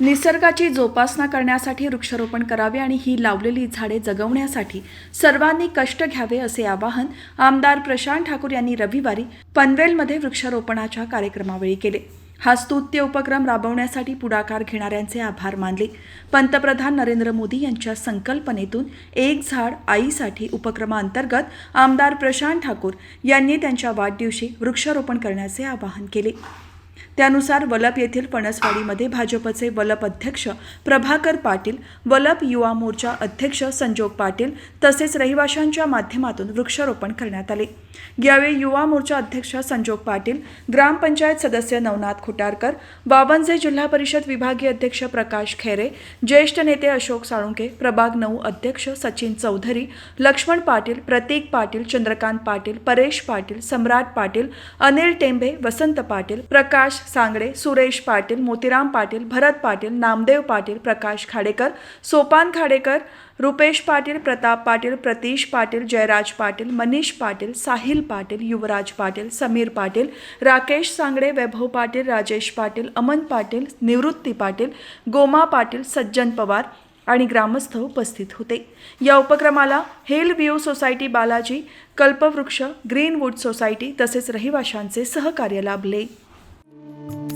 निसर्गाची जोपासना करण्यासाठी वृक्षारोपण करावे आणि ही लावलेली झाडे जगवण्यासाठी सर्वांनी कष्ट घ्यावे असे आवाहन आमदार प्रशांत ठाकूर यांनी रविवारी पनवेलमध्ये वृक्षारोपणाच्या कार्यक्रमावेळी केले. हा स्तुत्य उपक्रम राबवण्यासाठी पुढाकार घेणाऱ्यांचे आभार मानले. पंतप्रधान नरेंद्र मोदी यांच्या संकल्पनेतून एक झाड आईसाठी उपक्रमाअंतर्गत आमदार प्रशांत ठाकूर यांनी त्यांच्या वाढदिवशी वृक्षारोपण करण्याचे आवाहन केले. त्यानुसार वलप येथील फणसवाडीमध्ये भाजपचे वलप अध्यक्ष प्रभाकर पाटील वलप युवा मोर्चा अध्यक्ष संजोग पाटील तसेच रहिवाशांच्या माध्यमातून वृक्षारोपण करण्यात आले. यावेळी युवा मोर्चा अध्यक्ष संजोग पाटील ग्रामपंचायत सदस्य नवनाथ खुटारकर बाबनजे जिल्हा परिषद विभागीय अध्यक्ष प्रकाश खैरे ज्येष्ठ नेते अशोक साळुंके प्रभाग नऊ अध्यक्ष सचिन चौधरी लक्ष्मण पाटील प्रतीक पाटील चंद्रकांत पाटील परेश पाटील सम्राट पाटील अनिल टेंबे वसंत पाटील प्रकाश सांगडे सुरेश पाटील मोतीराम पाटील भरत पाटील नामदेव पाटील प्रकाश खाडेकर सोपान खाडेकर रुपेश पाटील प्रताप पाटील प्रतीश पाटील जयराज पाटील मनीष पाटील साहिल पाटील युवराज पाटील समीर पाटील राकेश सांगडे वैभव पाटील राजेश पाटील अमन पाटील निवृत्ती पाटील गोमा पाटील सज्जन पवार आणि ग्रामस्थ उपस्थित होते. या उपक्रमाला Hill View society Balaji Kalpavruksha Greenwood society तसेच रहिवाशांचे सहकार्य लाभले. thank you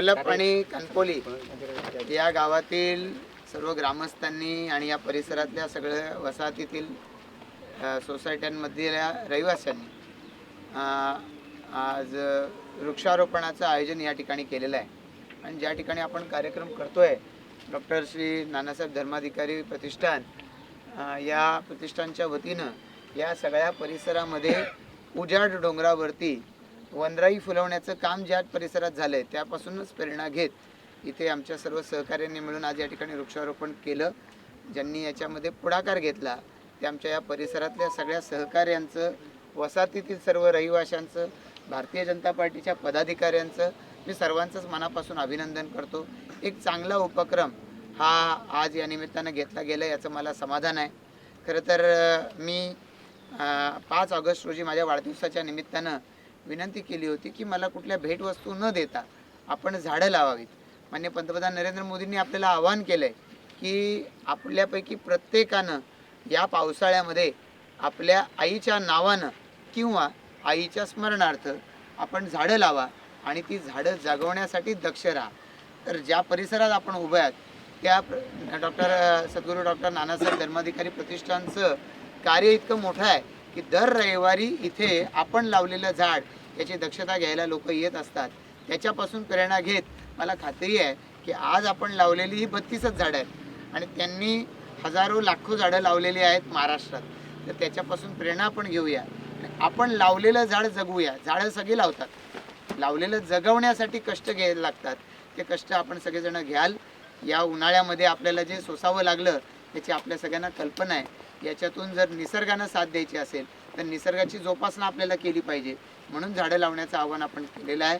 वलप आणि कणपोली या गावातील सर्व ग्रामस्थांनी आणि या परिसरातल्या सगळ्या वसाहतीतील सोसायट्यांमधल्या रहिवाशांनी आज वृक्षारोपणाचं आयोजन या ठिकाणी केलेलं आहे. आणि ज्या ठिकाणी आपण कार्यक्रम करतोय डॉक्टर श्री नानासाहेब धर्माधिकारी प्रतिष्ठान या प्रतिष्ठानच्या वतीनं या सगळ्या परिसरामध्ये उजाड डोंगरावरती वनराई फुलवण्याचं काम ज्या परिसरात झालं आहे त्यापासूनच प्रेरणा घेत इथे आमच्या सर्व सहकार्यांनी मिळून आज या ठिकाणी वृक्षारोपण केलं. ज्यांनी याच्यामध्ये पुढाकार घेतला ते आमच्या या परिसरातल्या सगळ्या सहकार्यांचं वसाहतीतील सर्व रहिवाशांचं भारतीय जनता पार्टीच्या पदाधिकाऱ्यांचं मी सर्वांचंच मनापासून अभिनंदन करतो. एक चांगला उपक्रम हा आज या निमित्तानं घेतला गेला याचं मला समाधान आहे. खरं तर मी पाच ऑगस्ट रोजी माझ्या वाढदिवसाच्या निमित्तानं विनंती केली होती की मला कुठल्या भेटवस्तू न देता आपण झाडं लावावीत. मान्य पंतप्रधान नरेंद्र मोदींनी आपल्याला आवाहन केलं आहे की आपल्यापैकी प्रत्येकानं या पावसाळ्यामध्ये आपल्या आईच्या नावानं किंवा आईच्या स्मरणार्थ आपण झाडं लावा आणि ती झाडं जगवण्यासाठी दक्ष राहा. तर ज्या परिसरात आपण उभे आहात त्या डॉक्टर सद्गुरू डॉक्टर नानासाहेब धर्माधिकारी प्रतिष्ठानचं कार्य इतकं मोठं आहे की दर रविवारी इथे आपण लावलेलं झाड याची दक्षता घ्यायला लोक येत असतात. त्याच्यापासून प्रेरणा घेत मला खात्री आहे की आज आपण लावलेली ही बत्तीसच झाडं आहेत. आणि त्यांनी हजारो लाखो झाडं लावलेली आहेत महाराष्ट्रात. तर त्याच्यापासून प्रेरणा आपण घेऊया. आपण लावलेलं झाड जगूया. झाडं सगळी लावतात. लावलेलं जगवण्यासाठी कष्ट घ्यायला लागतात. ते कष्ट आपण सगळेजण घ्याल. या उन्हाळ्यामध्ये आपल्याला जे सोसावं लागलं याची आपल्या सगळ्यांना कल्पना आहे. याच्यातून जर निसर्गानं साथ द्यायची असेल तर निसर्गाची जोपासना आपल्याला केली पाहिजे. म्हणून झाडं लावण्याचं आव्हान आपण केलेलं आहे.